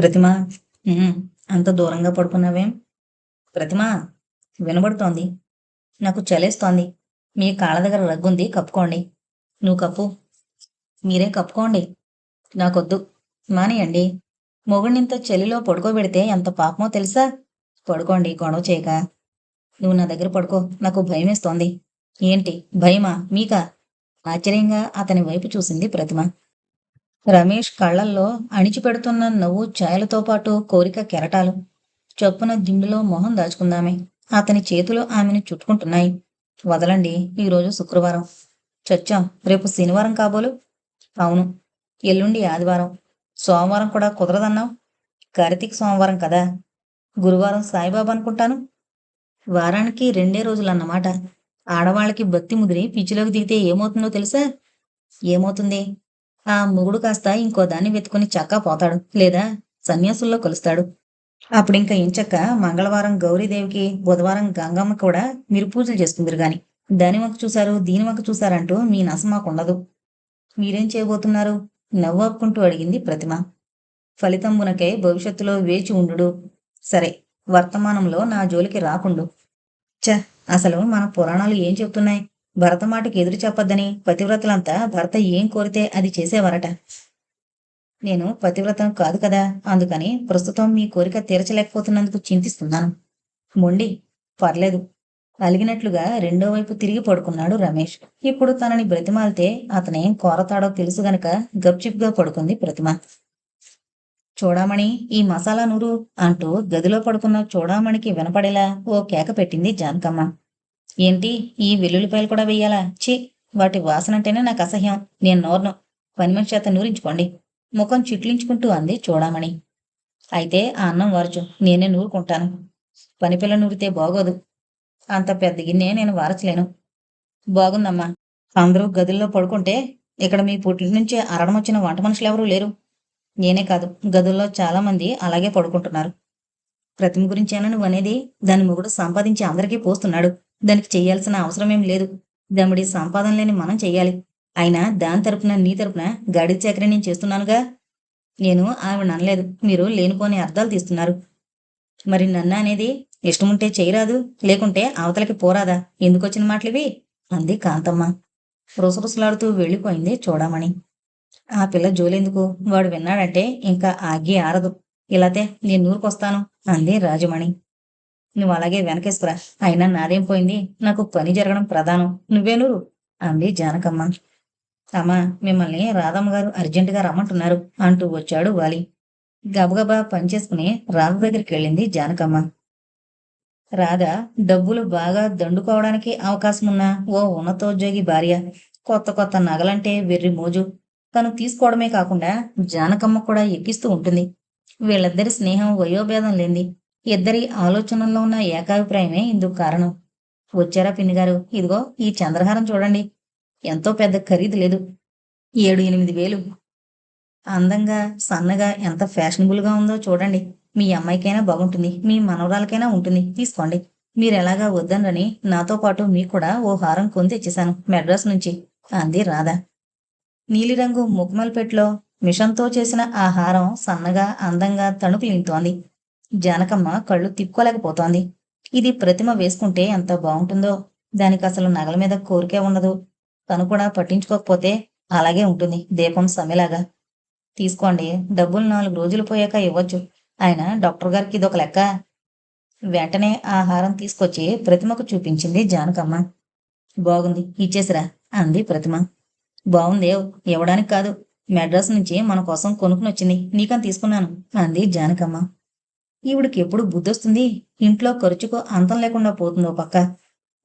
ప్రతిమ అంత దూరంగా పడుకున్నావేం. ప్రతిమ వినబడుతోంది. నాకు చలేస్తోంది. మీ కాళ్ళ దగ్గర రగ్గుంది. కప్పుకోండి. నువ్వు కప్పు. మీరే కప్పుకోండి. నాకొద్దు. మానేయండి. మొగుడినింత చలిలో పడుకోబెడితే ఎంత పాపమో తెలుసా? పడుకోండి. గొడవ చేయక. నువ్వు నా దగ్గర పడుకో. నాకు భయమేస్తోంది. ఏంటి? భయమా? మీకా? ఆశ్చర్యంగా అతని వైపు చూసింది ప్రతిమ. రమేష్ కళ్ళల్లో అణిచిపెడుతున్న నవ్వు ఛాయలతో పాటు కోరిక కెరటాలు. చొప్పున దిండులో మొహం దాచుకుందామే. అతని చేతులు ఆమెను చుట్టుకుంటున్నాయి. వదలండి ఈరోజు శుక్రవారం. చచ్చాం రేపు శనివారం కాబోలు? అవును ఎల్లుండి ఆదివారం. సోమవారం కూడా కుదరదన్నావు? కార్తీక సోమవారం కదా. గురువారం సాయిబాబా అనుకుంటాను? వారానికి రెండే రోజులు అన్నమాట ఆడవాళ్ళకి బత్తి ముదిరి పిచ్చిలోకి దిగితే ఏమవుతుందో తెలుసా? ఏమవుతుంది? ఆ మొగుడు కాస్త ఇంకో దాన్ని వెతుకుని చక్కా పోతాడు లేదా సన్యాసుల్లో కలుస్తాడు. అప్పుడింక ఇంచక్క మంగళవారం గౌరీదేవికి బుధవారం గంగమ్మ కూడా మీరు పూజలు చేసుకుందరు గాని. దాని వంక చూశారు దీని వంక చూశారంటూ మీ నస మాకుండదు మీరేం చేయబోతున్నారు? నవ్వాపుకుంటూ అడిగింది ప్రతిమ. ఫలితంబునకై భవిష్యత్తులో వేచి ఉండు సరే వర్తమానంలో నా జోలికి రాకుండు. చ అసలు మన పురాణాలు ఏం చెబుతున్నాయి? భరత మాటకు ఎదురు చెప్పొద్దని పతివ్రతలంతా భర్త ఏం కోరితే అది చేసేవారట. నేను పతివ్రతం కాదు కదా అందుకని ప్రస్తుతం మీ కోరిక తీర్చలేకపోతున్నందుకు చింతిస్తున్నాను. మొండి పర్లేదు. అలిగినట్లుగా రెండో వైపు తిరిగి పడుకున్నాడు రమేష్. ఇప్పుడు తనని బ్రతిమాలితే అతనేం కోరతాడో తెలుసు గనక గప్చిప్గా పడుకుంది ప్రతిమ. చూడామణి ఈ మసాలా నూరు అంటూ గదిలో పడుకున్న చూడామణికి వినపడేలా ఓ కేక పెట్టింది జానకమ్మ. ఏంటి ఈ వెల్లుల్లిపాయలు కూడా వెయ్యాలా? ఛీ వాటి వాసన అంటేనే నాకు అసహ్యం. నేను నోర్ను. పని మనిషి చేత నూరించుకోండి. ముఖం చిట్లించుకుంటూ అంది చూడామణి. అయితే ఆ అన్నం వారచు. నేనే నూరుకుంటాను. పనిపిల్ల నూరితే బాగోదు. అంత పెద్ద గిన్నె నేను వారచలేను. బాగుందమ్మా. అందరూ గదుల్లో పడుకుంటే ఇక్కడ మీ పుట్టిన నుంచి అరడం వచ్చిన వంట మనుషులు ఎవరూ లేరు. నేనే కాదు. గదుల్లో చాలామంది అలాగే పడుకుంటున్నారు. ప్రతిమ గురించేనా నువ్వు అనేది దాని మొగుడు సంపాదించి అందరికీ పోస్తున్నాడు. దానికి చేయాల్సిన అవసరం ఏం లేదు. దమ్ముడి సంపాదన లేని మనం చేయాలి. అయినా దాని తరపున నీ తరపున గాడి చాకరీ నేను చేస్తున్నానుగా. నేను ఆవిడ అనలేదు. మీరు లేనిపోని అర్థాలు తీస్తున్నారు. మరి నన్న అనేది ఇష్టముంటే చేయరాదు లేకుంటే అవతలకి పోరాదా? ఎందుకొచ్చిన మాటలివి? అంది కాంతమ్మ. రుసరుసలాడుతూ వెళ్ళిపోయింది చూడమని ఆ పిల్ల జోలెందుకు? వాడు విన్నాడంటే ఇంకా ఆగి ఆరదు. ఇలాతే నేను నూరుకొస్తాను అంది రాజమణి. నువ్వు అలాగే వెనకేసుకురా. అయినా నాదేం పోయింది? నాకు పని జరగడం ప్రధానం. నువ్వే నూరు. అంది జానకమ్మ. అమ్మా మిమ్మల్ని రాధమ్మ గారు అర్జెంటుగా రమ్మంటున్నారు అంటూ వచ్చాడు వాలి. గబగబా పనిచేసుకుని రాధ దగ్గరికి వెళ్ళింది జానకమ్మ. రాధ డబ్బులు బాగా దండుకోవడానికి అవకాశం ఉన్న ఓ ఉన్నతోద్యోగి భార్య. కొత్త కొత్త నగలంటే వెర్రి మోజు. తను తీసుకోవడమే కాకుండా జానకమ్మ కూడా ఎక్కిస్తూ ఉంటుంది. వీళ్ళిద్దరి స్నేహం వయోభేదం లేని ఇద్దరి ఆలోచనల్లో ఉన్న ఏకాభిప్రాయమే ఇందుకు కారణం. వచ్చారా పిన్ని గారు? ఇదిగో ఈ చంద్రహారం చూడండి. ఎంతో పెద్ద ఖరీదు లేదు. ఏడు ఎనిమిది వేలు. అందంగా సన్నగా ఎంత ఫ్యాషనబుల్గా ఉందో చూడండి. మీ అమ్మాయికైనా బాగుంటుంది. మీ మనవరాలకైనా ఉంటుంది. తీసుకోండి. మీరు ఎలాగా వద్దనని నాతో పాటు మీకు కూడా ఓ హారం కొని తెచ్చేశాను మెడ్రాస్ నుంచి. అంది రాధ. నీలిరంగు ముక్మల్పేట్లో మిషన్తో చేసిన ఆ హారం సన్నగా అందంగా తణుకులింతోంది జానకమ్మ కళ్ళు తిప్పుకోలేకపోతోంది. ఇది ప్రతిమ వేసుకుంటే ఎంత బాగుంటుందో. దానికి అసలు నగల మీద కోరికే ఉండదు. తను కూడా పట్టించుకోకపోతే అలాగే ఉంటుంది. దీపం సమ్మెలాగా. తీసుకోండి. డబ్బులు నాలుగు రోజులు పోయాక ఇవ్వచ్చు. ఆయన డాక్టర్ గారికి ఇదొక లెక్క. వెంటనే ఆ హారం తీసుకొచ్చి ప్రతిమకు చూపించింది జానకమ్మ. బాగుంది. ఇచ్చేసిరా అంది ప్రతిమ. బాగుందేవ్ ఇవ్వడానికి కాదు. మెడ్రాస్ నుంచి మన కోసం కొనుక్కుని వచ్చింది నీకని తీసుకున్నాను అంది జానకమ్మ. ఈవిడికి ఎప్పుడు బుద్ధొస్తుంది? ఇంట్లో ఖర్చుకు అంతం లేకుండా పోతుందో పక్క.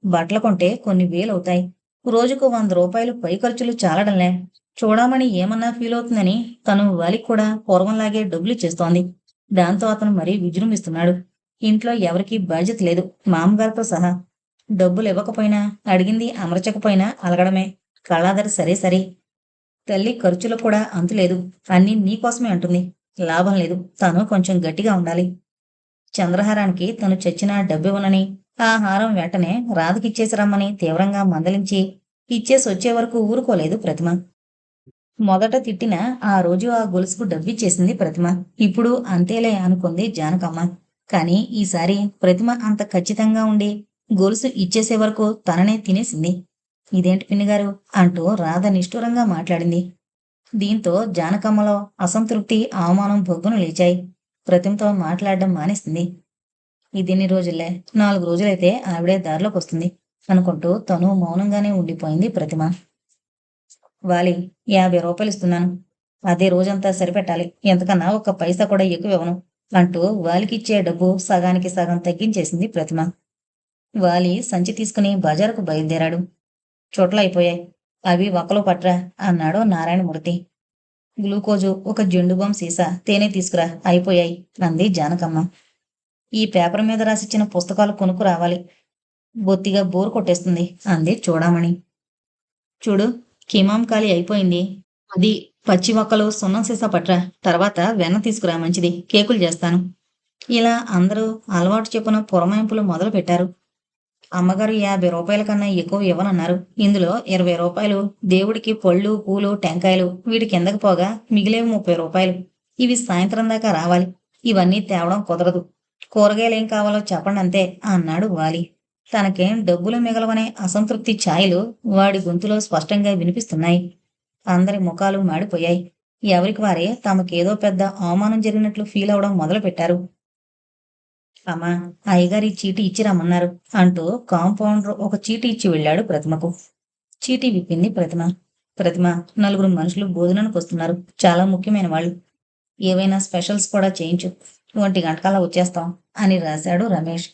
బట్టలు కొంటే కొన్ని వేలు అవుతాయి రోజుకు వంద రూపాయలు పై ఖర్చులు చాలడంలే. చూడమని ఏమన్నా ఫీల్ అవుతుందని తను వాలికి కూడా పూర్వంలాగే డబ్బులు చేస్తోంది దాంతో అతను మరీ విజృంభిస్తున్నాడు. ఇంట్లో ఎవరికీ బాధ్యత లేదు మామగారితో సహా. డబ్బులు ఇవ్వకపోయినా అడిగింది అమర్చకపోయినా అలగడమే. కళాధర సరే సరే. తల్లి ఖర్చులు కూడా అంతులేదు అన్నీ నీకోసమే అంటుంది. లాభం లేదు. తను కొంచెం గట్టిగా ఉండాలి. చంద్రహారానికి తను చచ్చిన డబ్బివ్వనని ఆ హారం వెంటనే రాధకిచ్చేసి రమ్మని తీవ్రంగా మందలించి ఇచ్చేసి వచ్చే వరకు ఊరుకోలేదు ప్రతిమ. మొదట తిట్టిన ఆ రోజు ఆ గొలుసుకు డబ్బిచ్చేసింది ప్రతిమ. ఇప్పుడు అంతేలే అనుకుంది జానకమ్మ. కానీ ఈసారి ప్రతిమ అంత ఖచ్చితంగా ఉండి గొలుసు ఇచ్చేసే వరకు తననే తినేసింది. ఇదేంటి పిన్నిగారు? అంటూ రాధ నిష్ఠూరంగా మాట్లాడింది. దీంతో జానకమ్మలో అసంతృప్తి అవమానం భొగ్గును లేచాయి. ప్రతిమతో మాట్లాడడం మానేసింది. ఇదిన్ని రోజులే నాలుగు రోజులైతే ఆవిడే దారిలోకి వస్తుంది అనుకుంటూ తను మౌనంగానే ఉండిపోయింది ప్రతిమ. వాలి యాభై రూపాయలు ఇస్తున్నాను. అదే రోజంతా సరిపెట్టాలి. ఎంతకన్నా ఒక పైసా కూడా ఎక్కువ ఇవ్వను అంటూ వాలికిచ్చే డబ్బు సగానికి సగం తగ్గించేసింది ప్రతిమ. వాలి సంచి తీసుకుని బజారుకు బయలుదేరాడు. చోట్ల అయిపోయాయి. అవి ఒక్కలో పట్రా అన్నాడు నారాయణమూర్తి. గ్లూకోజు ఒక జెండుబాం సీసా తేనె తీసుకురా అయిపోయాయి అంది జానకమ్మ. ఈ పేపర్ మీద రాసిచ్చిన పుస్తకాలు కొనుక్కు రావాలి. బొత్తిగా బోరు కొట్టేస్తుంది అంది చూడమణి. చూడు కిమాం ఖాళీ అయిపోయింది. అది పచ్చి మొక్కలు సున్నం సీసా పట్రా తర్వాత వెన్న తీసుకురా మంచిది కేకులు చేస్తాను. ఇలా అందరూ అలవాటు చెప్పున పురమాయింపులు మొదలు పెట్టారు అమ్మగారు యాభై రూపాయల కన్నా ఎక్కువ ఇవ్వనన్నారు. ఇందులో ఇరవై రూపాయలు దేవుడికి పళ్ళు పూలు టెంకాయలు వీటి కిందకి పోగా మిగిలేవి ముప్పై రూపాయలు. ఇవి సాయంత్రం దాకా రావాలి. ఇవన్నీ తేవడం కుదరదు. కూరగాయలు ఏం కావాలో చెప్పండి అంతే అన్నాడు వాలి. తనకేం డబ్బులు మిగలవనే అసంతృప్తి ఛాయలు వాడి గొంతులో స్పష్టంగా వినిపిస్తున్నాయి. అందరి ముఖాలు మాడిపోయాయి. ఎవరికి వారే తమకేదో పెద్ద అవమానం జరిగినట్లు ఫీల్ అవడం మొదలు పెట్టారు అమ్మా అయ్యగారి చీటీ ఇచ్చి రమ్మన్నారు అంటూ కాంపౌండర్ ఒక చీటీ ఇచ్చి వెళ్ళాడు ప్రతిమకు. చీటీ విప్పింది ప్రతిమ. ప్రతిమ నలుగురు మనుషులు భోజనానికి వస్తున్నారు. చాలా ముఖ్యమైన వాళ్ళు. ఏవైనా స్పెషల్స్ కూడా చేయించు. ఒంటి గంటకల్లా వచ్చేస్తాం అని రాశాడు రమేష్.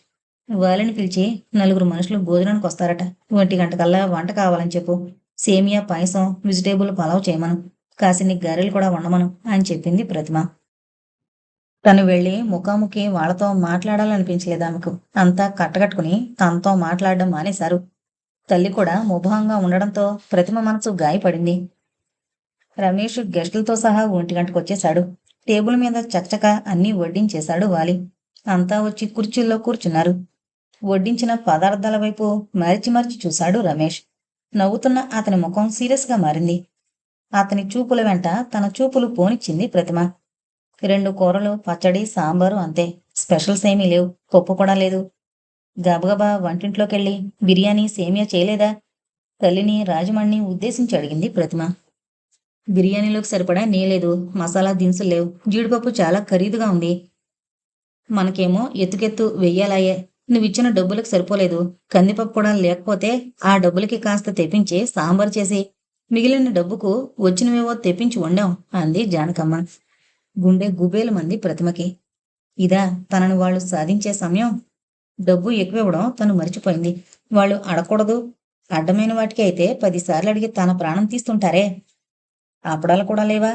వాళ్ళని పిలిచి నలుగురు మనుషులు భోజనానికి వస్తారట. ఒంటి గంటకల్లా వంట కావాలని చెప్పు. సేమియా పాయసం వెజిటేబుల్ పలావ్ చేయమను. కాసిన్ని గారెలు కూడా వండమను అని చెప్పింది ప్రతిమ. తను వెళ్ళి ముఖాముఖి వాళ్ళతో మాట్లాడాలనిపించలేదు ఆమెకు. అంతా కట్టగట్టుకుని తనతో మాట్లాడడం మానేశారు. తల్లి కూడా ముభాంగా ఉండడంతో ప్రతిమ మనసు గాయపడింది. రమేష్ గెస్టులతో సహా ఒంటి గంటకు వచ్చేశాడు. టేబుల్ మీద చకచక అన్నీ వడ్డించేశాడు వాలి. అంతా వచ్చి కుర్చీల్లో కూర్చున్నారు. వడ్డించిన పదార్థాల వైపు మరిచి మరిచి చూశాడు రమేష్. నవ్వుతున్న అతని ముఖం సీరియస్గా మారింది. అతని చూపుల వెంట తన చూపులు పోనిచ్చింది ప్రతిమ. రెండు కూరలు పచ్చడి సాంబారు అంతే. స్పెషల్స్ ఏమీ లేవు. పప్పు కూడా లేదు. గబగబా వంటింట్లోకెళ్ళి బిర్యానీ సేమియా చేయలేదా? తల్లిని రాజమణిని ఉద్దేశించి అడిగింది ప్రతిమ. బిర్యానీలోకి సరిపడా నేలేదు మసాలా దినుసులు లేవు. జీడిపప్పు చాలా ఖరీదుగా ఉంది. మనకేమో ఎత్తుకెత్తు వెయ్యాలాయే. నువ్విచ్చిన డబ్బులకు సరిపోలేదు. కందిపప్పు కూడా లేకపోతే ఆ డబ్బులకి కాస్త తెప్పించి సాంబార్ చేసి. మిగిలిన డబ్బుకు వచ్చినవేవో తెప్పించి వండాం అంది జానకమ్మ. గుండె గుబేలు మంది ప్రతిమకి. ఇదా తనను వాళ్ళు సాధించే సమయం? డబ్బు ఎక్కువివ్వడం తను మర్చిపోయింది. వాళ్ళు అడగకూడదు. అడ్డమైన వాటికి అయితే పదిసార్లు అడిగి తన ప్రాణం తీస్తుంటారే. అప్పడాలు కూడా లేవా?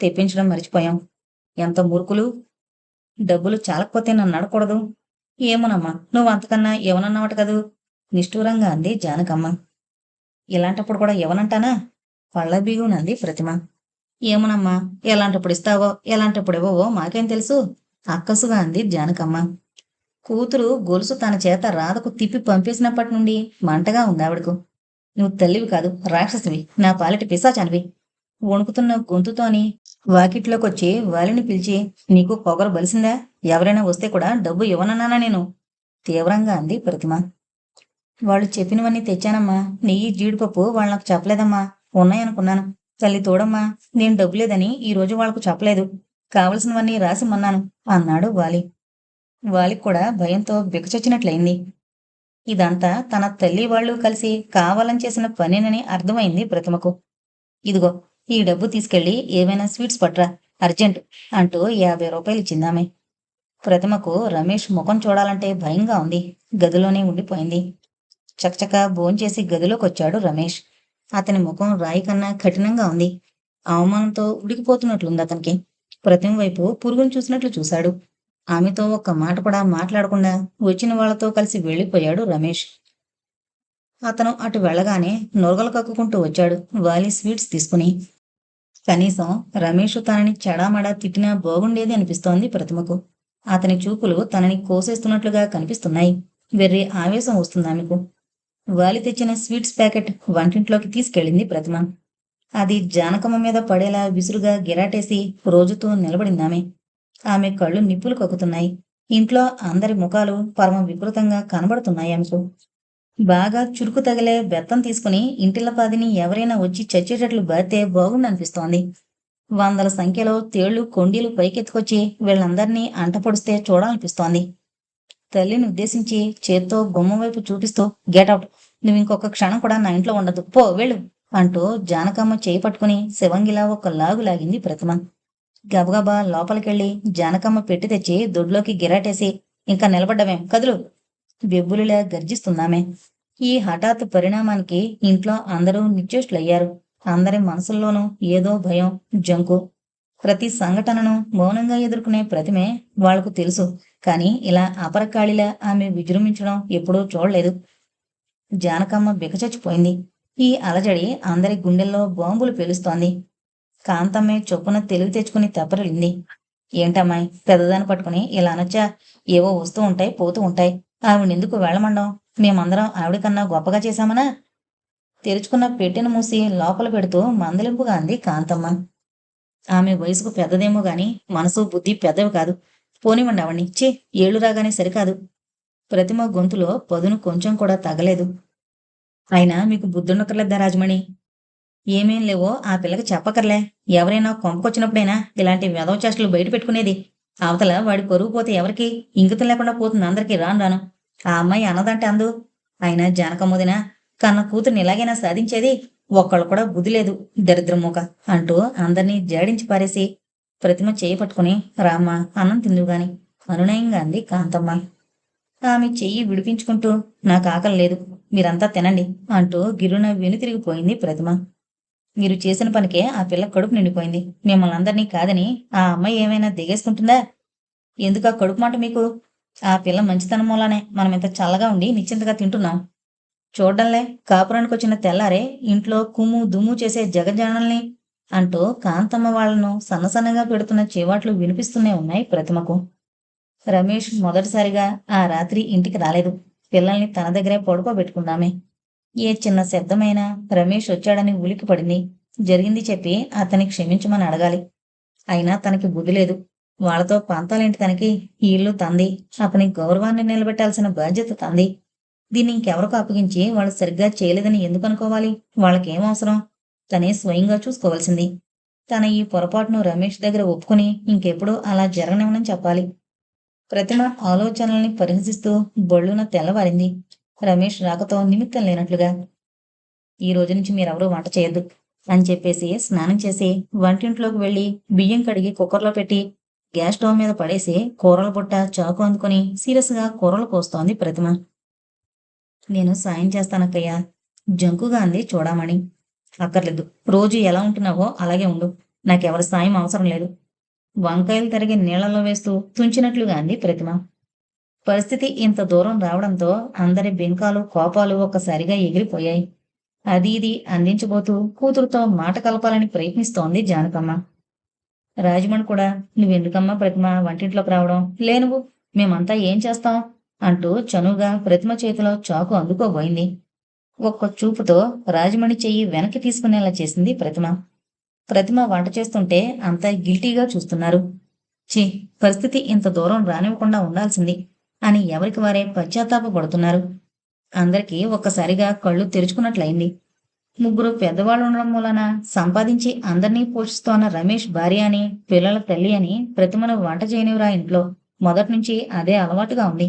తెప్పించడం మర్చిపోయాం. ఎంత మురుకులు డబ్బులు చాలకపోతే నన్ను అడగకూడదు. ఏమోనమ్మా నువ్వు అంతకన్నా ఎవనన్నమాట కదూ? నిష్ఠూరంగా అంది జానకమ్మ. ఇలాంటప్పుడు కూడా ఎవనంటానా పళ్ళ బిగునంది ప్రతిమ. ఏమనమ్మా ఎలాంటప్పుడు ఇస్తావో ఎలాంటప్పుడు ఇవ్వవో మాకేం తెలుసు? అక్కసుగా అంది జానకమ్మ. కూతురు గొలుసు తన చేత రాధకు తిప్పి పంపేసినప్పటి నుండి మంటగా ఉంది ఆవిడకు. నువ్వు తల్లివి కాదు రాక్షసివి. నా పాలిటి పిశాచానివి. వణుకుతున్న గొంతుతోని వాకిట్లోకొచ్చి వాలిని పిలిచి నీకు పొగరు బలిసిందా? ఎవరైనా వస్తే కూడా డబ్బు ఇవ్వనన్నానా నేను? తీవ్రంగా అంది ప్రతిమ. వాళ్ళు చెప్పినవన్నీ తెచ్చానమ్మా. నెయ్యి జీడిపప్పు వాళ్ళు నాకు చెప్పలేదమ్మా. ఉన్నాయనుకున్నాను. తల్లి తోడమ్మా నేను డబ్బు లేదని ఈ రోజు వాళ్ళకు చెప్పలేదు. కావలసినవన్నీ రాసిమ్మన్నాను అన్నాడు వాలి. వాలికి కూడా భయంతో బికచొచ్చినట్లయింది ఇదంతా తన తల్లి వాళ్ళు కలిసి కావాలని చేసిన పనేనని అర్థమైంది ప్రతిమకు. ఇదిగో ఈ డబ్బు తీసుకెళ్ళి ఏమైనా స్వీట్స్ పట్రా అర్జెంట్ అంటూ యాభై రూపాయలు ఇచ్చిందామె. ప్రతిమకు రమేష్ ముఖం చూడాలంటే భయంగా ఉంది గదిలోనే ఉండిపోయింది. చకచక భోంచేసి గదిలోకి వచ్చాడు రమేష్. అతని ముఖం రాయి కన్నా కఠినంగా ఉంది. అవమానంతో ఉడికిపోతున్నట్లుంది అతనికి. ప్రతిమ వైపు పురుగును చూసినట్లు చూశాడు. ఆమెతో ఒక్క మాట కూడా మాట్లాడకుండా వచ్చిన వాళ్ళతో కలిసి వెళ్ళిపోయాడు రమేష్. అతను అటు వెళ్ళగానే నొరగలు కక్కుకుంటూ వచ్చాడు. వాలి స్వీట్స్ తీసుకుని. కనీసం రమేష్ తనని చెడామడా తిట్టినా బాగుండేది అనిపిస్తోంది ప్రతిమకు. అతని చూపులు తనని కోసేస్తున్నట్లుగా కనిపిస్తున్నాయి. వెర్రి ఆవేశం వస్తుంది ఆమెకు. వాలి తెచ్చిన స్వీట్స్ ప్యాకెట్ వంటింట్లోకి తీసుకెళ్ళింది ప్రతిమ. అది జానకమ్మ మీద పడేలా విసురుగా గిరాటేసి రోజుతో నిలబడిందామె. ఆమె కళ్ళు నిప్పులు కక్కుతున్నాయి. ఇంట్లో అందరి ముఖాలు పరమ వికృతంగా కనబడుతున్నాయి ఆమెకు. బాగా చురుకు తగిలే బెత్తం తీసుకుని ఇంటిల్లపాదిని ఎవరైనా వచ్చి చచ్చేటట్లు బారితే బాగుండనిపిస్తోంది. వందల సంఖ్యలో తేళ్ళు కొండీలు పైకెత్తుకొచ్చి వీళ్ళందరినీ అంటపొడిస్తే చూడాలనిపిస్తోంది. తల్లిని ఉద్దేశించి చేత్తో గుమ్మం వైపు చూపిస్తూ గెటౌట్ నువ్వు ఇంకొక క్షణం కూడా నా ఇంట్లో ఉండదు పో వెళ్ళు అంటూ జానకమ్మ చేయి పట్టుకుని శివంగిలా ఒక లాగు లాగింది ప్రతిమ. గబగబా లోపలికెళ్ళి జానకమ్మ పెట్టి తెచ్చి దొడ్లోకి గిరాటేసి ఇంకా నిలబడ్డమేం కదులు. బెబ్బులిలా గర్జిస్తున్నామే ఈ హఠాత్ పరిణామానికి ఇంట్లో అందరూ నిశ్చేష్లయ్యారు అందరి మనసుల్లోనూ ఏదో భయం జంకు. ప్రతి సంఘటనను మౌనంగా ఎదుర్కొనే ప్రతిమే వాళ్ళకు తెలుసు. కానీ ఇలా అపరకాళిలా ఆమె విజృంభించడం ఎప్పుడూ చూడలేదు. జానకమ్మ బిగచచ్చిపోయింది ఈ అలజడి అందరి గుండెల్లో బాంబులు పేలుస్తోంది. కాంతమ్మే చొప్పున తెలివి తెచ్చుకుని తెప్పరిల్లింది ఏంటమ్మాయి పెద్దదాన్ని పట్టుకుని ఇలా అనొచ్చా? ఏవో వస్తూ ఉంటాయి పోతూ ఉంటాయి. ఆవిడెందుకు వెళ్ళమండం? మేమందరం ఆవిడకన్నా గొప్పగా చేశామనా? తెరుచుకున్న పెట్టెను మూసి లోపల పెడుతూ మందలింపుగా అంది కాంతమ్మ. ఆమె వయసుకు పెద్దదేమో గాని మనసు బుద్ధి పెద్దవి కాదు. పోనివ్వండి ఆవిడ్ని చే ఏళ్ళు రాగానే సరికాదు. ప్రతిమ గొంతులో పదును కొంచెం కూడా తగలేదు. అయినా మీకు బుద్ధుండకర్లేదా రాజమణి? ఏమేం లేవో ఆ పిల్లకి చెప్పకర్లే ఎవరైనా కొంపకొచ్చినప్పుడైనా ఇలాంటి మెదవ చేష్టలు బయట పెట్టుకునేది. అవతల వాడి పరుగు పోతే ఎవరికి? ఇంగితం లేకుండా పోతుంది అందరికీ. రాను రాను. ఆ అమ్మాయి అన్నదంటే అందు. అయినా జానకమ్మదిన కన్న కూతుర్ని ఇలాగైనా సాధించేది ఒక్కళ్ళు కూడా బుద్ధి లేదు. దరిద్రమూక అంటూ అందరినీ జాడించి పారేసి ప్రతిమ చేయి పట్టుకుని రామ్మ అన్నం తిందుగాని అనునయంగా అంది కాంతమ్మ. ఆమె చెయ్యి విడిపించుకుంటూ నాకు ఆకలి లేదు. మీరంతా తినండి అంటూ గిరున వెనుతిరిగిపోయింది ప్రతిమ. మీరు చేసిన పనికే ఆ పిల్ల కడుపు నిండిపోయింది. మిమ్మల్ని అందరినీ కాదని ఆ అమ్మాయి ఏమైనా దిగేసుకుంటుందా? ఎందుకు ఆ కడుపు మాట మీకు? ఆ పిల్ల మంచితనం మూలానే మనం ఇంత చల్లగా ఉండి నిశ్చింతగా తింటున్నాం. చూడ్డంలే. కాపురానికి వచ్చిన తెల్లారే ఇంట్లో కుమ్ము దుమ్ము చేసే జగజనల్ని అంటూ కాంతమ్మ వాళ్ళను సన్నసన్నగా పెడుతున్న చేవాట్లు వినిపిస్తూనే ఉన్నాయి ప్రతిమకు. రమేష్ మొదటిసారిగా ఆ రాత్రి ఇంటికి రాలేదు. పిల్లల్ని తన దగ్గరే పడుకోబెట్టుకున్నామే ఏ చిన్న శబ్దమైనా రమేష్ వచ్చాడని ఉలికి పడింది. జరిగింది చెప్పి అతని క్షమించమని అడగాలి. అయినా తనకి బుద్ధి లేదు. వాళ్ళతో పంతాలేంటి తనకి? ఈ ఇల్లు తంది. అతని గౌరవాన్ని నిలబెట్టాల్సిన బాధ్యత తంది. దీన్ని ఇంకెవరికి అప్పగించి వాళ్ళు సరిగ్గా చేయలేదని ఎందుకు అనుకోవాలి? వాళ్ళకేం అవసరం? తనే స్వయంగా చూసుకోవాల్సింది. తన ఈ పొరపాటును రమేష్ దగ్గర ఒప్పుకుని ఇంకెప్పుడు అలా జరగనివ్వనని చెప్పాలి. ప్రతిమ ఆలోచనల్ని పరిహసిస్తూ బొళ్ళున తెల్లవారింది. రమేష్ రాకతో నిమిత్తం లేనట్లుగా ఈ రోజు నుంచి మీరెవరూ వంట చేయొద్దు అని చెప్పేసి స్నానం చేసి వంటింట్లోకి వెళ్ళి బియ్యం కడిగి కుక్కర్లో పెట్టి గ్యాస్ స్టవ్ మీద పడేసి కూరల బుట్ట చాకు అందుకుని సీరియస్గా కూరలు కోస్తోంది ప్రతిమ. నేను సాయం చేస్తానక్కయ్యా. జంకుగా అంది చూడమని అక్కర్లేదు. రోజు ఎలా ఉంటున్నావో అలాగే ఉండు. నాకెవరి సాయం అవసరం లేదు. వంకాయలు తరిగి నీళ్ళలో వేస్తూ తుంచినట్లుగా అంది ప్రతిమ. పరిస్థితి ఇంత దూరం రావడంతో అందరి బెంకాలు కోపాలు ఒక్కసారిగా ఎగిరిపోయాయి. అది ఇది అందించబోతూ కూతురుతో మాట కలపాలని ప్రయత్నిస్తోంది జానకమ్మ. రాజమణి కూడా నువ్వెందుకమ్మా ప్రతిమ వంటింట్లోకి రావడం? లేనువు మేమంతా ఏం చేస్తాం? అంటూ చనువుగా ప్రతిమ చేతిలో చాకు అందుకోబోయింది. ఒక్క చూపుతో రాజమణి చెయ్యి వెనక్కి తీసుకునేలా చేసింది ప్రతిమ. ప్రతిమ వంట చేస్తుంటే అంతా గిల్టీగా చూస్తున్నారు. ఛీ పరిస్థితి ఇంత దూరం రానివ్వకుండా ఉండాల్సింది అని ఎవరికి వారే పశ్చాత్తాపడుతున్నారు అందరికీ ఒక్కసారిగా కళ్ళు తెరుచుకున్నట్లయింది. ముగ్గురు పెద్దవాళ్ళు ఉండడం మూలన సంపాదించి అందరినీ పోషిస్తోన్న రమేష్ భార్య అని పిల్లల తల్లి అని ప్రతిమను వంట చేయనివరా ఇంట్లో? మొదటి నుంచి అదే అలవాటుగా ఉంది.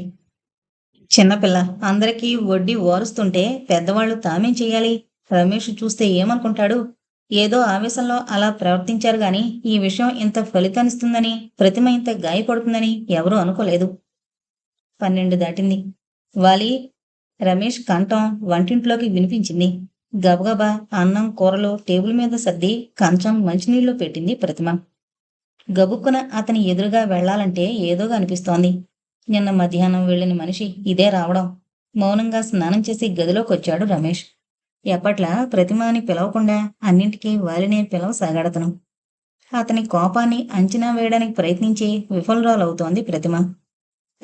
చిన్నపిల్ల అందరికీ వడ్డీ ఓరుస్తుంటే పెద్దవాళ్ళు తామేం చెయ్యాలి? రమేష్ చూస్తే ఏమనుకుంటాడు? ఏదో ఆవేశంలో అలా ప్రవర్తించారు గాని ఈ విషయం ఇంత ఫలితాన్నిస్తుందని ప్రతిమ ఇంత గాయపడుతుందని ఎవరూ అనుకోలేదు. పన్నెండు దాటింది. వాలి రమేష్ కంఠం వంటింట్లోకి వినిపించింది. గబగబా అన్నం కూరలు టేబుల్ మీద సర్ది కంచం మంచినీళ్ళు పెట్టింది ప్రతిమ. గబుక్కున అతని ఎదురుగా వెళ్ళాలంటే ఏదోగా అనిపిస్తోంది. నిన్న మధ్యాహ్నం వెళ్ళిన మనిషి ఇదే రావడం. మౌనంగా స్నానం చేసి గదిలోకి వచ్చాడు రమేష్. ఎప్పట్లా ప్రతిమాని పిలవకుండా అన్నింటికీ వాలినే పిలవసాగాడతను. అతని కోపాన్ని అంచనా వేయడానికి ప్రయత్నించి విఫలరాలవుతోంది ప్రతిమ.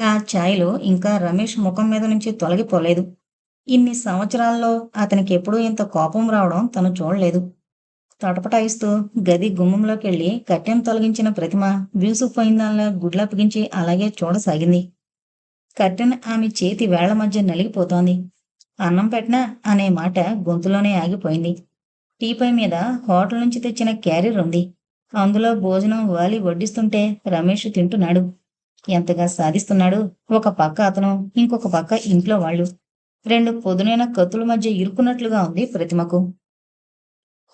ఆ ఛాయలో ఇంకా రమేష్ ముఖం మీద నుంచి తొలగిపోలేదు. ఇన్ని సంవత్సరాల్లో అతనికి ఎప్పుడూ ఇంత కోపం రావడం తను చూడలేదు. తటపటాయిస్తూ గది గుమ్మంలోకి వెళ్ళి కట్టెం తొలగించిన ప్రతిమ వీసుకుపోయిందాల్లా గుడ్లప్పగించి అలాగే చూడసాగింది. కట్టెన్ ఆమె చేతి వేళ్ళ మధ్య నలిగిపోతోంది. అన్నం పెట్టినా అనే మాట గొంతులోనే ఆగిపోయింది. టీపై మీద హోటల్ నుంచి తెచ్చిన క్యారియర్ ఉంది. అందులో భోజనం వాలి వడ్డిస్తుంటే రమేష్ తింటున్నాడు. ఎంతగా సాధిస్తున్నాడు ఒక పక్క అతను ఇంకొక పక్క ఇంట్లో వాళ్ళు. రెండు పొదునైన కత్తుల మధ్య ఇరుకున్నట్లుగా ఉంది ప్రతిమకు.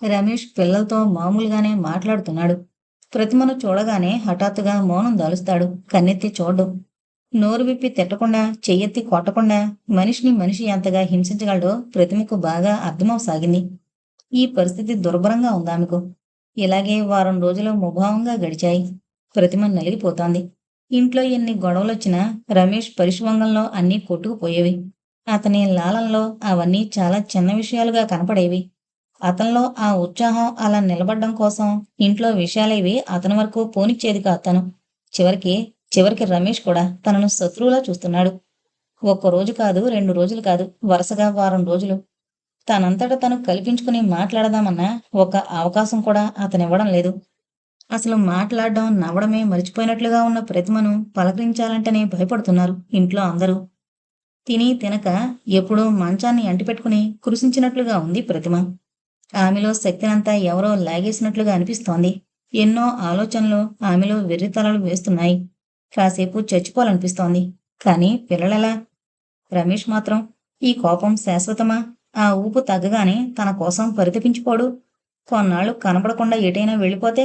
రమేష్ పిల్లలతో మామూలుగానే మాట్లాడుతున్నాడు. ప్రతిమను చూడగానే హఠాత్తుగా మౌనం దాలుస్తాడు. కన్నెత్తి చూడ్డు. నోరు విప్పి తిట్టకుండా చెయ్యెత్తి కొట్టకుండా మనిషిని మనిషి ఎంతగా హింసించగలడో ప్రతిమకు బాగా అర్థమవసాగింది. ఈ పరిస్థితి దుర్భరంగా ఉందామెకు ఇలాగే వారం రోజులు ముభావంగా గడిచాయి. ప్రతిమ నలిగిపోతోంది. ఇంట్లో ఎన్ని గొడవలొచ్చినా రమేష్ పరిశ్వంగంలో అన్నీ కొట్టుకుపోయేవి. అతని లాలంలో అవన్నీ చాలా చిన్న విషయాలుగా కనపడేవి. అతనిలో ఆ ఉత్సాహం అలా నిలబడ్డం కోసం ఇంట్లో విషయాలేవి అతని వరకు పోనిచ్చేది కాదు తను. చివరికి చివరికి రమేష్ కూడా తనను శత్రువులా చూస్తున్నాడు. ఒక్క రోజు కాదు రెండు రోజులు కాదు వరుసగా వారం రోజులు. తనంతట తను కల్పించుకుని మాట్లాడదామన్నా ఒక అవకాశం కూడా అతనివ్వడం లేదు. అసలు మాట్లాడడం నవ్వడమే మర్చిపోయినట్లుగా ఉన్న ప్రతిమను పలకరించాలంటేనే భయపడుతున్నారు ఇంట్లో అందరూ. తిని తినక ఎప్పుడూ మంచాన్ని అంటిపెట్టుకుని కురిసించినట్లుగా ఉంది ప్రతిమ. ఆమెలో శక్తినంతా ఎవరో లాగేసినట్లుగా అనిపిస్తోంది. ఎన్నో ఆలోచనలు ఆమెలో వెర్రితలలు వేస్తున్నాయి. కాసేపు చచ్చిపోవాలనిపిస్తోంది. కానీ పిల్లలలా? రమేష్ మాత్రం ఈ కోపం శాశ్వతమా? ఆ ఊపు తగ్గగానే తన కోసం పరితపించిపోడు. కొన్నాళ్ళు కనపడకుండా ఎటైనా వెళ్ళిపోతే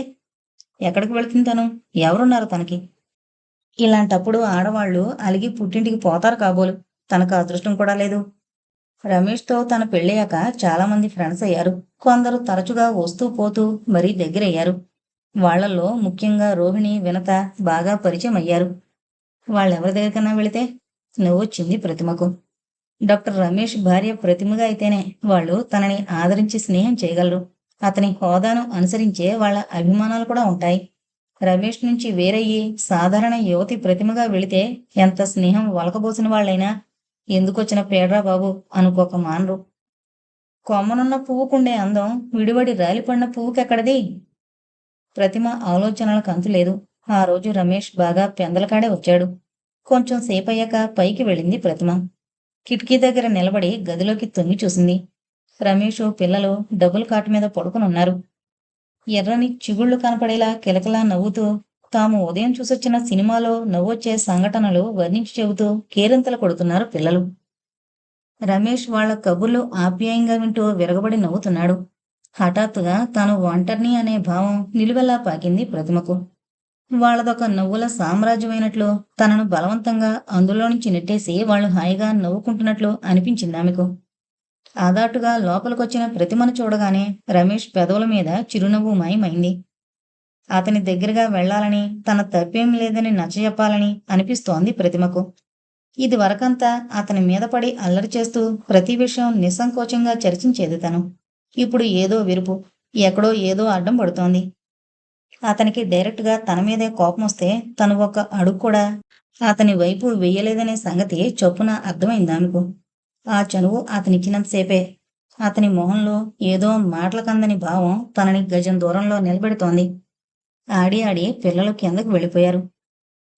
ఎక్కడికి వెళుతుంది తను? ఎవరున్నారు తనకి? ఇలాంటప్పుడు ఆడవాళ్ళు అలిగి పుట్టింటికి పోతారు కాబోలు. తనకు అదృష్టం కూడా లేదు. రమేష్తో తన పెళ్ళయ్యాక చాలామంది ఫ్రెండ్స్ అయ్యారు. కొందరు తరచుగా వస్తూ పోతూ మరీ దగ్గరయ్యారు. వాళ్ళలో ముఖ్యంగా రోహిణి వినత బాగా పరిచయం అయ్యారు. వాళ్ళెవరి దగ్గరికన్నా వెళితే నవ్వొచ్చింది ప్రతిమకు. డాక్టర్ రమేష్ భార్య ప్రతిమగా అయితేనే వాళ్ళు తనని ఆదరించి స్నేహం చేయగలరు. అతని హోదాను అనుసరించే వాళ్ళ అభిమానాలు కూడా ఉంటాయి. రమేష్ నుంచి వేరయ్యి సాధారణ యువతి ప్రతిమగా వెళితే ఎంత స్నేహం వలకబోసిన వాళ్ళైనా ఎందుకొచ్చిన పేడ్రా బాబు? అనుకోక మానరు. కొమ్మనున్న పువ్వుకుండే అందం విడివడి రాలిపడిన పువ్వుకెక్కడది? ప్రతిమ ఆలోచనలకు అంతులేదు ఆ రోజు రమేష్ బాగా పెందలకాడే వచ్చాడు. కొంచెం సేపయ్యాక పైకి వెళ్ళింది ప్రతిమ. కిటికీ దగ్గర నిలబడి గదిలోకి తొంగి చూసింది. రమేష్ పిల్లలు డబుల్ కాట్ మీద పడుకునున్నారు. ఎర్రని చిగుళ్ళు కనపడేలా కిలకలా నవ్వుతూ తాము ఉదయం చూసొచ్చిన సినిమాలో నవ్వొచ్చే సంఘటనలు వర్ణించి చెబుతూ కేరింతలు కొడుతున్నారు పిల్లలు. రమేష్ వాళ్ళ కబుర్లు ఆప్యాయంగా వింటూ విరగబడి నవ్వుతున్నాడు. హఠాత్తుగా తాను ఒంటరిని అనే భావం నిలువెల్లా పాకింది ప్రతిమకు. వాళ్ళదొక నవ్వుల సామ్రాజ్యమైనట్లు తనను బలవంతంగా అందులో నుంచి నెట్టేసి వాళ్ళు హాయిగా నవ్వుకుంటున్నట్లు అనిపించింది ఆమెకు. ఆదాటుగా లోపలికొచ్చిన ప్రతిమను చూడగానే రమేష్ పెదవుల మీద చిరునవ్వు మాయమైంది. అతని దగ్గరగా వెళ్ళాలని తన తప్పేం లేదని నచ్చజెప్పాలని అనిపిస్తోంది ప్రతిమకు. ఇది వరకంతా అతని మీద పడి అల్లరి చేస్తూ ప్రతి విషయం నిస్సంకోచంగా చర్చించేది తను. ఇప్పుడు ఏదో విరుపు ఎక్కడో ఏదో అడ్డం పడుతోంది. అతనికి డైరెక్ట్గా తన మీదే కోపం వస్తే తను ఒక అడుగు కూడా అతని వైపు వెయ్యలేదనే సంగతి చొప్పున అర్థమైంది ఆమెకు. ఆ చనువు అతనిచ్చినంతసేపే అతని మొహంలో ఏదో మాటలకందని భావం తనని గజం దూరంలో నిలబెడుతోంది. ఆడి ఆడి పిల్లలు కిందకు వెళ్ళిపోయారు?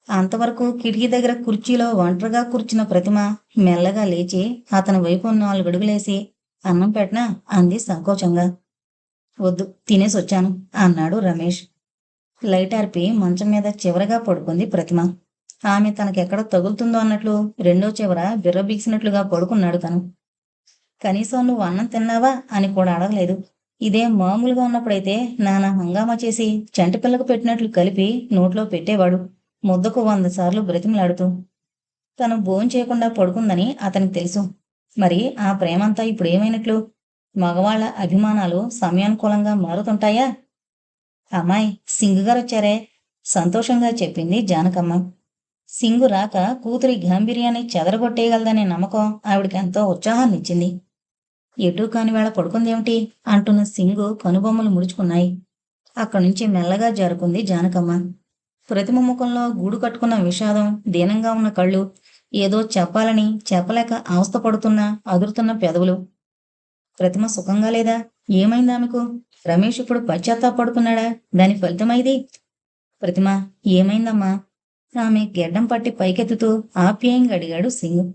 అంతవరకు కిటికీ దగ్గర కుర్చీలో ఒంటరిగా కూర్చున్న ప్రతిమ మెల్లగా లేచి అతని వైపు నాలుగు అడుగులేసి అన్నం పెట్టినా? అంది సంకోచంగా. వద్దు తినేసి వచ్చాను అన్నాడు రమేష్. లైట్ ఆర్పి మంచం మీద చివరగా పడుకుంది ప్రతిమ. ఆమె తనకెక్కడ తగులుతుందో అన్నట్లు రెండో చివర బిర్ర బీసినట్లుగా పడుకున్నాడు తను. కనీసం నువ్వు అన్నం తిన్నావా? అని కూడా అడగలేదు. ఇదే మామూలుగా ఉన్నప్పుడైతే నానా హంగామా చేసి చంటిపిల్లకు పెట్టినట్లు కలిపి నోట్లో పెట్టేవాడు. ముద్దకు వంద సార్లు బ్రతిమలాడుతూ. తను భోజనం చేయకుండా పడుకుందని అతనికి తెలుసు. మరి ఆ ప్రేమంతా ఇప్పుడు ఏమైనట్లు? మగవాళ్ళ అభిమానాలు సమయానుకూలంగా మారుతుంటాయా? అమ్మాయి సింగు గారు వచ్చారే? సంతోషంగా చెప్పింది జానకమ్మ. సింగు రాక కూతురి గాంభీర్యాన్ని చెదరగొట్టేయగలదనే నమ్మకం ఆవిడకి ఎంతో ఉత్సాహాన్నిచ్చింది. ఎటూ కాని వేళ పడుకుందేమిటి? అంటున్న సింగు కనుబొమ్మలు ముడుచుకున్నాయి. అక్కడి నుంచి మెల్లగా జారుకుంది జానకమ్మ. ప్రతిమ ముఖంలో గూడు కట్టుకున్న విషాదం దీనంగా ఉన్న కళ్ళు ఏదో చెప్పాలని చెప్పలేక అవస్థపడుతున్న అదురుతున్న పెదవులు. ప్రతిమ సుఖంగా లేదా? ఏమైంది ఆమెకు? రమేష్ ఇప్పుడు పశ్చాత్తాపడుతున్నాడా? దాని ఫలితమైది ప్రతిమ ఏమైందమ్మా? ఆమె గెడ్డం పట్టి పైకెత్తుతూ ఆప్యాయంగా అడిగాడు సింగ్.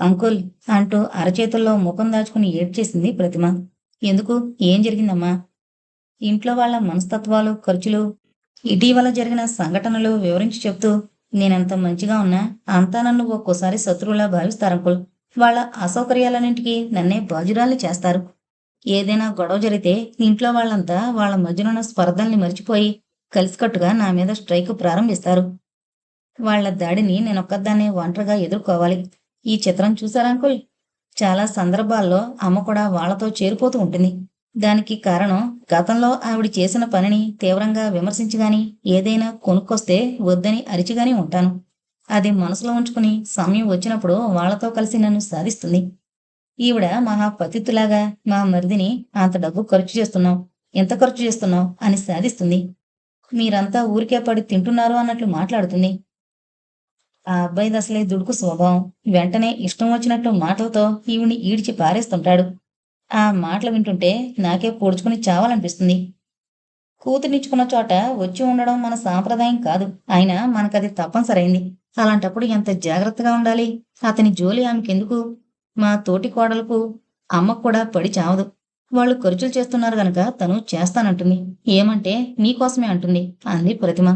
అంకుల్ అంటూ అరచేతుల్లో ముఖం దాచుకుని ఏడ్చేసింది ప్రతిమ. ఎందుకు? ఏం జరిగిందమ్మా? ఇంట్లో వాళ్ళ మనస్తత్వాలు ఖర్చులు ఇటీవల జరిగిన సంఘటనలు వివరించి చెప్తూ నేనంత మంచిగా ఉన్నా అంతా నన్ను ఒక్కోసారి శత్రువులా భావిస్తారంకుల్ వాళ్ళ అసౌకర్యాలన్నింటికి నన్నే బాజురాలు చేస్తారు. ఏదైనా గొడవ జరిగితే ఇంట్లో వాళ్ళంతా వాళ్ళ మధ్యనున్న స్పర్ధల్ని మర్చిపోయి కలిసికట్టుగా నా మీద స్ట్రైక్ ప్రారంభిస్తారు. వాళ్ళ దాడిని నేనొక్కదాన్నే ఒంటరిగా ఎదుర్కోవాలి. ఈ చిత్రం చూసారా అంకుల్? చాలా సందర్భాల్లో అమ్మ కూడా వాళ్ళతో చేరిపోతూ ఉంటుంది. దానికి కారణం గతంలో ఆవిడ చేసిన పనిని తీవ్రంగా విమర్శించగాని ఏదైనా కొనుక్కొస్తే వద్దని అరిచిగానే ఉంటాను. అది మనసులో ఉంచుకుని సమయం వచ్చినప్పుడు వాళ్ళతో కలిసి నన్ను సాధిస్తుంది. ఈవిడ మహా పతిత్తులాగా మా మరిదిని అంత డబ్బు ఖర్చు చేస్తున్నావు ఎంత ఖర్చు చేస్తున్నావు అని సాధిస్తుంది. మీరంతా ఊరికే పడి తింటున్నారు అన్నట్లు మాట్లాడుతుంది. ఆ అబ్బాయిది అసలే దుడుకు స్వభావం. వెంటనే ఇష్టం వచ్చినట్లు మాటలతో ఈవిని ఈడ్చి పారేస్తుంటాడు. ఆ మాటలు వింటుంటే నాకే పొడుచుకుని చావాలనిపిస్తుంది. కూతునిచ్చుకున్న చోట వచ్చి ఉండడం మన సాంప్రదాయం కాదు. అయినా మనకది తప్పనిసరైంది. అలాంటప్పుడు ఎంత జాగ్రత్తగా ఉండాలి? అతని జోలి ఆమెకెందుకు? మా తోటి కోడలకు అమ్మకు కూడా పడి చావదు. వాళ్ళు ఖర్చులు చేస్తున్నారు గనక తను చేస్తానంటుంది. ఏమంటే నీకోసమే అంటుంది. అంది ప్రతిమ.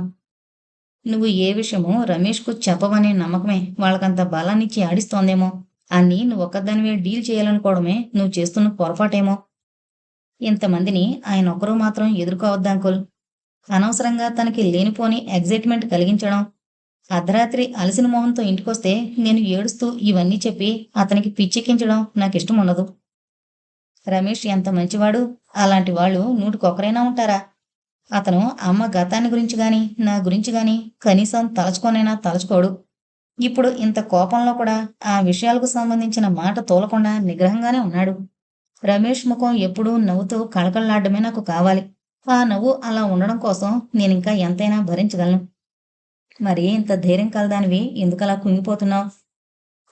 నువ్వు ఏ విషయమో రమేష్కు చెప్పవనే నమ్మకమే వాళ్ళకంత బలాన్నిచ్చి ఆడిస్తోందేమో. అన్ని నువ్వు ఒక్కదానివే డీల్ చేయాలనుకోవడమే నువ్వు చేస్తున్న పొరపాటేమో. ఇంతమందిని ఆయన ఒకరు మాత్రం ఎదుర్కోవద్దా అంకుల్. అనవసరంగా తనకి లేనిపోని ఎగ్జైట్మెంట్ కలిగించడం. అర్ధరాత్రి అలసిన మొహంతో ఇంటికొస్తే నేను ఏడుస్తూ ఇవన్నీ చెప్పి అతనికి పిచ్చెక్కించడం నాకు ఇష్టం ఉండదు రమేష్ ఎంత మంచివాడు? అలాంటి వాళ్ళు నూటికొకరైనా ఉంటారా? అతను అమ్మ గతాన్ని గురించి గాని నా గురించి గాని కనీసం తలచుకోనైనా తలచుకోడు. ఇప్పుడు ఇంత కోపంలో కూడా ఆ విషయాలకు సంబంధించిన మాట తోలకుండా నిగ్రహంగానే ఉన్నాడు. రమేష్ ముఖం ఎప్పుడూ నవ్వుతూ కళకళలాడమే నాకు కావాలి. ఆ నవ్వు అలా ఉండడం కోసం నేనింకా ఎంతైనా భరించగలను. మరి ఇంత ధైర్యం కలదానివి ఎందుకలా కుంగిపోతున్నావు?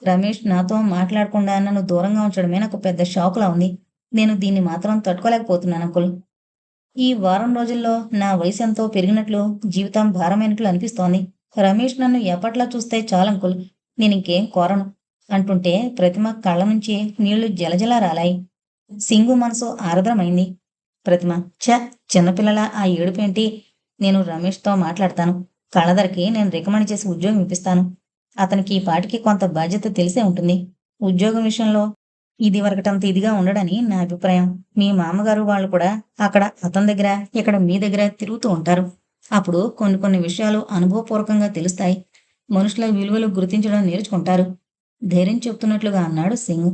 రమేష్ నాతో మాట్లాడకుండా నన్ను దూరంగా ఉంచడమే నాకు పెద్ద షాకులా ఉంది. నేను దీన్ని మాత్రం తట్టుకోలేకపోతున్నాను అంకుల్. ఈ వారం రోజుల్లో నా వయసు ఎంతో పెరిగినట్లు జీవితం భారమైనట్లు అనిపిస్తోంది. రమేష్ నన్ను ఎప్పట్లా చూస్తే చాలంకుల్ నేనింకేం కోరను. అంటుంటే ప్రతిమ కళ్ళ నుంచి నీళ్ళు జలజలా రాలాయి. సింగు మనసు ఆర్ద్రమైంది. ప్రతిమ ఛ చిన్నపిల్లల ఆ ఏడుపేంటి నేను రమేష్తో మాట్లాడతాను. కళ్ళదరికి నేను రికమెండ్ చేసి ఉద్యోగం ఇప్పిస్తాను. అతనికి ఈ పాటికి కొంత బాధ్యత తెలిసే ఉంటుంది. ఉద్యోగం విషయంలో ఇది వరకటంత ఇదిగా ఉండడని నా అభిప్రాయం. మీ మామగారు వాళ్ళు కూడా అక్కడ అతని దగ్గర ఇక్కడ మీ దగ్గర తిరుగుతూ ఉంటారు. అప్పుడు కొన్ని కొన్ని విషయాలు అనుభవపూర్వకంగా తెలుస్తాయి. మనుషుల విలువలు గుర్తించడం నేర్చుకుంటారు. ధైర్యం చెప్తున్నట్లుగా అన్నాడు సింగ్.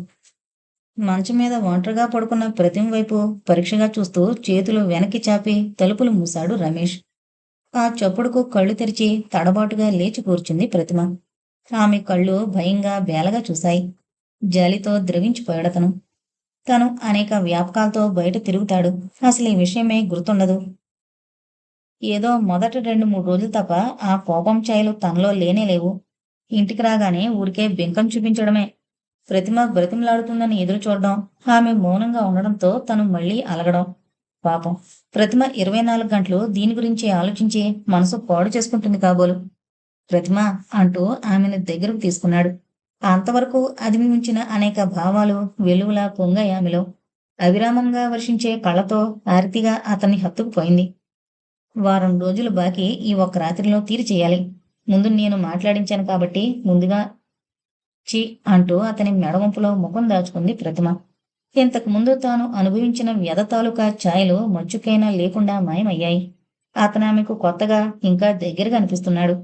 మంచం మీద ఒంటరిగా పడుకున్న ప్రతిమ వైపు పరీక్షగా చూస్తూ చేతులు వెనక్కి చాపి తలుపులు మూశాడు రమేష్. ఆ చప్పుడుకు కళ్ళు తెరిచి తడబాటుగా లేచి కూర్చుంది ప్రతిమ ఆమె కళ్ళు భయంగా బేలగా చూశాయి. జాలితో ద్రవించిపోయాడతను తను అనేక వ్యాపకాలతో బయట తిరుగుతాడు. అసలు ఈ విషయమే గుర్తుండదు. ఏదో మొదటి రెండు మూడు రోజులు తప్ప ఆ కోపం ఛాయలు తనలో లేనే లేవు. ఇంటికి రాగానే ఊరికే బెంకం చూపించడమే. ప్రతిమ బ్రతిమలాడుతుందని ఎదురు చూడడం ఆమె మౌనంగా ఉండడంతో తను మళ్ళీ అలగడం. పాపం. ప్రతిమ ఇరవై నాలుగు గంటలు దీని గురించి ఆలోచించి మనసు పాడు చేసుకుంటుంది కాబోలు. ప్రతిమ అంటూ ఆమెను దగ్గరకు తీసుకున్నాడు. అంతవరకు అదిమి ఉంచిన అనేక భావాలు వెలుగులా పొంగయామిలో అవిరామంగా వర్షించే కళ్ళతో ఆరతిగా అతన్ని హత్తుకుపోయింది. వారం రోజులు బాకీ ఈ ఒక్క రాత్రిలో తీరి చేయాలి. ముందు నేను మాట్లాడించాను కాబట్టి ముందుగా చి అంటూ అతని మెడవంపులో ముఖం దాచుకుంది ప్రతిమ. ఇంతకు ముందు తాను అనుభవించిన వ్యధ తాలూకా ఛాయలు మచ్చుకైనా లేకుండా మాయమయ్యాయి. అతను ఆమెకు కొత్తగా ఇంకా దగ్గరగా అనిపిస్తున్నాడు.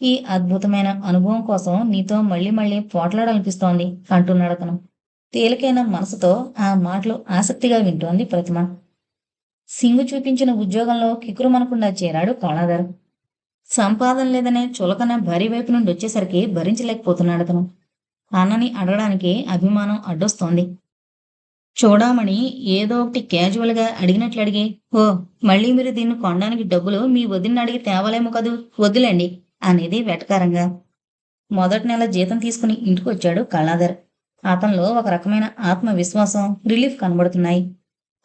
ఈ అద్భుతమైన అనుభవం కోసం నీతో మళ్ళీ మళ్ళీ పోట్లాడాలనిపిస్తోంది అంటున్నాడు అతను. తేలికైన మనసుతో ఆ మాటలు ఆసక్తిగా వింటోంది ప్రతిమ. సింగు చూపించిన ఉద్యోగంలో కికురుమనకుండా చేరాడు కళాధర్. సంపాదన లేదనే చులకన భారీ వైపు నుండి వచ్చేసరికి భరించలేకపోతున్నాడు అతను. అన్నని అడగడానికి అభిమానం అడ్డొస్తోంది. చూడమని ఏదో ఒకటి క్యాజువల్గా అడిగినట్లు అడిగి. ఓ మళ్ళీ మీరు దీన్ని కొనడానికి డబ్బులు మీ వదిన అడిగి తేవలేము కదూ? వద్దులేండి. అనేది వెటకారంగా. మొదటి నెల జీతం తీసుకుని ఇంటికి వచ్చాడు కళాధర్. అతనిలో ఒక రకమైన ఆత్మవిశ్వాసం రిలీఫ్ కనబడుతున్నాయి.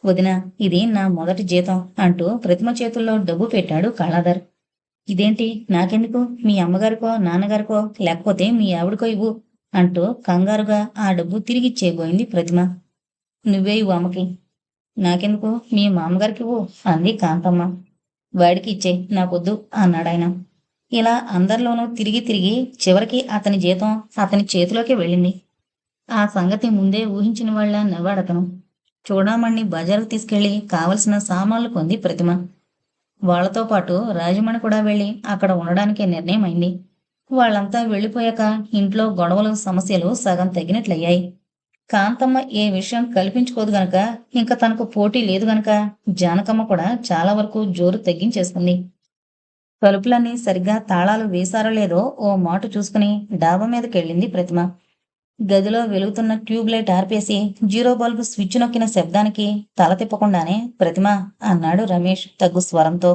వదిన ఇది నా మొదటి జీతం అంటూ ప్రతిమ చేతుల్లో డబ్బు పెట్టాడు కళాధర్. ఇదేంటి? నాకెందుకు? మీ అమ్మగారికో నాన్నగారికో లేకపోతే మీ ఆవిడకో ఇవ్వు అంటూ కంగారుగా ఆ డబ్బు తిరిగిచ్చేయబోయింది ప్రతిమ. నువ్వే ఇవ్వు అమ్మకి. నాకెందుకు? మీ మామగారికి ఇవ్వు అంది కాంతమ్మ. వాడికి ఇచ్చే నాకొద్దు అన్నాడాయన. ఇలా అందరిలోనూ తిరిగి తిరిగి చివరికి అతని జీతం అతని చేతిలోకి వెళ్ళింది. ఆ సంగతి ముందే ఊహించిన వాళ్ళ నవ్వాడతను. చూడమణ్ణి బజారుకు తీసుకెళ్ళి కావలసిన సామాన్లు కొంది ప్రతిమ. వాళ్ళతో పాటు రాజమణి కూడా వెళ్ళి అక్కడ ఉండడానికి నిర్ణయం అయింది. వాళ్ళంతా వెళ్ళిపోయాక ఇంట్లో గొడవలు సమస్యలు సగం తగ్గినట్లయ్యాయి. కాంతమ్మ ఏ విషయం కల్పించుకోదు గనక ఇంకా తనకు పోటీ లేదు గనక జానకమ్మ కూడా చాలా వరకు జోరు తగ్గించేసుకుంది. తలుపులన్నీ సరిగ్గా తాళాలు వేశారో లేదో ఓ మాట చూసుకుని డాబా మీదకెళ్ళింది ప్రతిమ. గదిలో వెలుగుతున్న ట్యూబ్ లైట్ ఆర్పేసి జీరో బల్బు స్విచ్ నొక్కిన శబ్దానికి తల తిప్పకుండానే ప్రతిమ అన్నాడు రమేష్ తగ్గు స్వరంతో.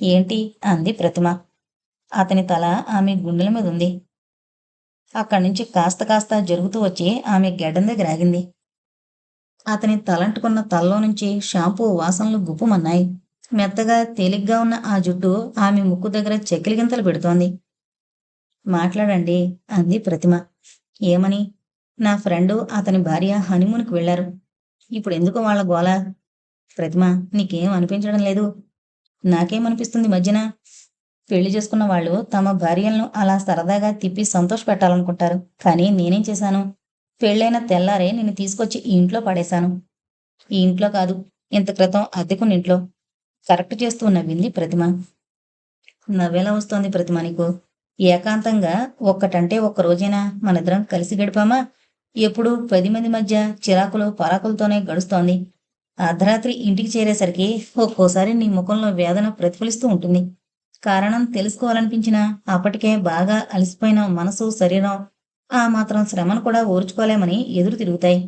ఏంటి? అంది ప్రతిమ. అతని తల ఆమె గుండెల మీద ఉంది అక్కడి నుంచి కాస్త కాస్త జరుగుతూ వచ్చి ఆమె గెడ్డం దగ్గర ఆగింది. అతని తలంటుకున్న తలలో నుంచి షాంపూ వాసనలు గుప్పుమన్నాయి. మెత్తగా తేలిగ్గా ఉన్న ఆ జుట్టు ఆమె ముక్కు దగ్గర చెక్కిలిగింతలు పెడుతోంది. మాట్లాడండి అంది ప్రతిమ. ఏమని? నా ఫ్రెండు అతని భార్య హనీమూన్కి వెళ్ళారు ఇప్పుడు ఎందుకు వాళ్ళ గోల? ప్రతిమ నీకేం అనిపించడం లేదు. నాకేమనిపిస్తుంది మధ్యన పెళ్ళి చేసుకున్న వాళ్ళు తమ భార్యలను అలా సరదాగా తిప్పి సంతోష పెట్టాలనుకుంటారు కానీ నేనేం చేశాను? పెళ్ళైన తెల్లారే నిన్ను తీసుకొచ్చి ఈ ఇంట్లో పడేశాను. ఈ ఇంట్లో కాదు ఇంత క్రితం అద్దెకున్న ఇంట్లో. కరెక్ట్ చేస్తూ నవ్వింది ప్రతిమ. నవ్వేలా వస్తోంది ప్రతిమ నీకు? ఏకాంతంగా ఒక్కటంటే ఒక్క రోజైనా మనిద్దరం కలిసి గడిపామా? ఎప్పుడు? పది మంది మధ్య చిరాకులు పరాకులతోనే గడుస్తోంది. అర్ధరాత్రి ఇంటికి చేరేసరికి ఒక్కోసారి నీ ముఖంలో వేదన ప్రతిఫలిస్తూ ఉంటుంది. కారణం తెలుసుకోవాలనిపించినా అప్పటికే బాగా అలసిపోయిన మనసు శరీరం ఆ మాత్రం శ్రమను కూడా ఓర్చుకోలేమని ఎదురు తిరుగుతాయి.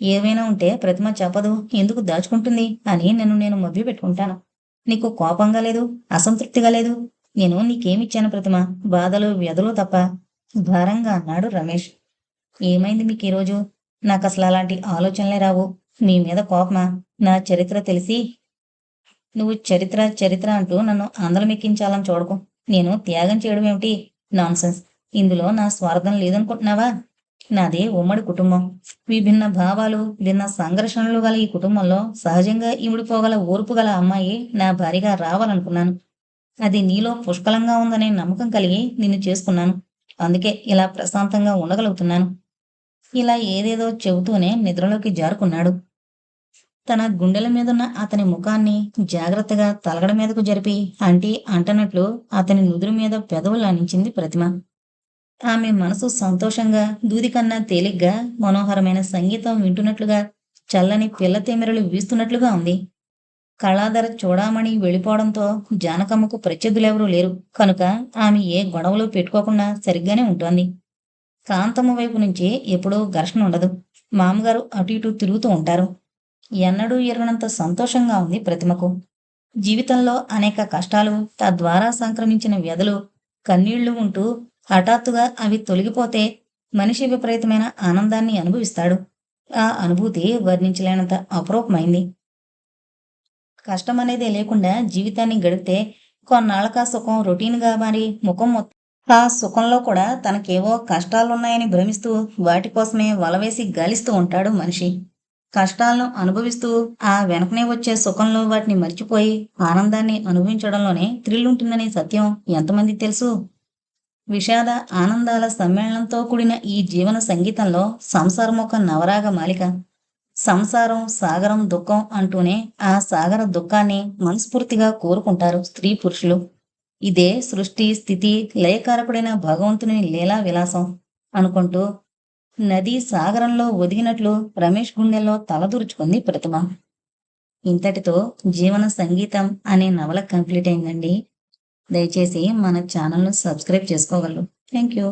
ఏవైనా ఉంటే ప్రతిమ చెప్పదు ఎందుకు దాచుకుంటుంది అని నన్ను నేను మభ్య పెట్టుకుంటాను నీకు కోపంగా లేదు అసంతృప్తిగా లేదు? నేను నీకేమిచ్చాను ప్రతిమ? బాధలు వ్యధలు తప్ప. భారంగా అన్నాడు రమేష్. ఏమైంది మీకు ఈరోజు? నాకు అసలు అలాంటి ఆలోచనలే రావు. నీ మీద కోపమా? నా చరిత్ర తెలిసి నువ్వు చరిత్ర చరిత్ర అంటూ నన్ను అందలమెక్కించాలని చూడకు. నేను త్యాగం చేయడం ఏమిటి నాన్సెన్స్. ఇందులో నా స్వార్థం లేదనుకుంటున్నావా? నాది ఉమ్మడి కుటుంబం. విభిన్న భావాలు భిన్న సంఘర్షణలు గల ఈ కుటుంబంలో సహజంగా ఇమిడిపోగల ఓర్పు గల అమ్మాయి నా భార్యగా రావాలనుకున్నాను. అది నీలో పుష్కలంగా ఉందనే నమ్మకం కలిగి నిన్ను చేసుకున్నాను. అందుకే ఇలా ప్రశాంతంగా ఉండగలుగుతున్నాను. ఇలా ఏదేదో చెబుతూనే నిద్రలోకి జారుకున్నాడు. తన గుండెల మీదున్న అతని ముఖాన్ని జాగ్రత్తగా తలగడ మీదకు జరిపి అంటి అంటనట్లు అతని నుదురు మీద పెదవులు అనించింది ప్రతిమ. ఆమె మనసు సంతోషంగా దూది కన్నా తేలిగ్గా మనోహరమైన సంగీతం వింటున్నట్లుగా చల్లని పిల్ల తెమెరలు వీస్తున్నట్లుగా ఉంది. కళాధర చూడమని వెళ్ళిపోవడంతో జానకమ్మకు ప్రత్యర్థులెవరూ లేరు. కనుక ఆమె ఏ గొడవలు పెట్టుకోకుండా సరిగ్గానే ఉంటోంది. కాంతమ్మ వైపు నుంచి ఎప్పుడూ ఘర్షణ ఉండదు. మామగారు అటు ఇటు తిరుగుతూ ఉంటారు. ఎన్నడూ ఎరగనంత సంతోషంగా ఉంది ప్రతిమకు. జీవితంలో అనేక కష్టాలు తద్వారా సంక్రమించిన వ్యధలు కన్నీళ్ళు ఉంటూ హఠాత్తుగా అవి తొలగిపోతే మనిషి విపరీతమైన ఆనందాన్ని అనుభవిస్తాడు. ఆ అనుభూతి వర్ణించలేనంత అపరూపమైంది. కష్టం అనేది లేకుండా జీవితాన్ని గడిపితే కొన్నాళ్ళకా సుఖం రొటీన్గా మారి ముఖం మొత్తం ఆ సుఖంలో కూడా తనకేవో కష్టాలున్నాయని భ్రమిస్తూ వాటి కోసమే వలవేసి గాలిస్తూ ఉంటాడు మనిషి. కష్టాలను అనుభవిస్తూ ఆ వెనకనే వచ్చే సుఖంలో వాటిని మర్చిపోయి ఆనందాన్ని అనుభవించడంలోనే థ్రిల్ ఉంటుందనే సత్యం ఎంతమంది తెలుసు? విషాద ఆనందాల సమ్మేళనంతో కూడిన ఈ జీవన సంగీతంలో సంసారం ఒక నవరాగ మాలిక. సంసారం సాగరం దుఃఖం అంటూనే ఆ సాగర దుఃఖాన్ని మనస్ఫూర్తిగా కోరుకుంటారు స్త్రీ పురుషులు. ఇదే సృష్టి స్థితి లయకారకుడైన భగవంతుని లీలా విలాసం అనుకుంటూ నది సాగరంలో ఒదిగినట్లు రమేష్ గుండెల్లో తలదూర్చుకుంది ప్రతిభ. ఇంతటితో జీవన సంగీతం అనే నవల కంప్లీట్ అయిందండి. దయచేసి మన ఛానల్ను సబ్స్క్రైబ్ చేసుకోగలరు. Thank you.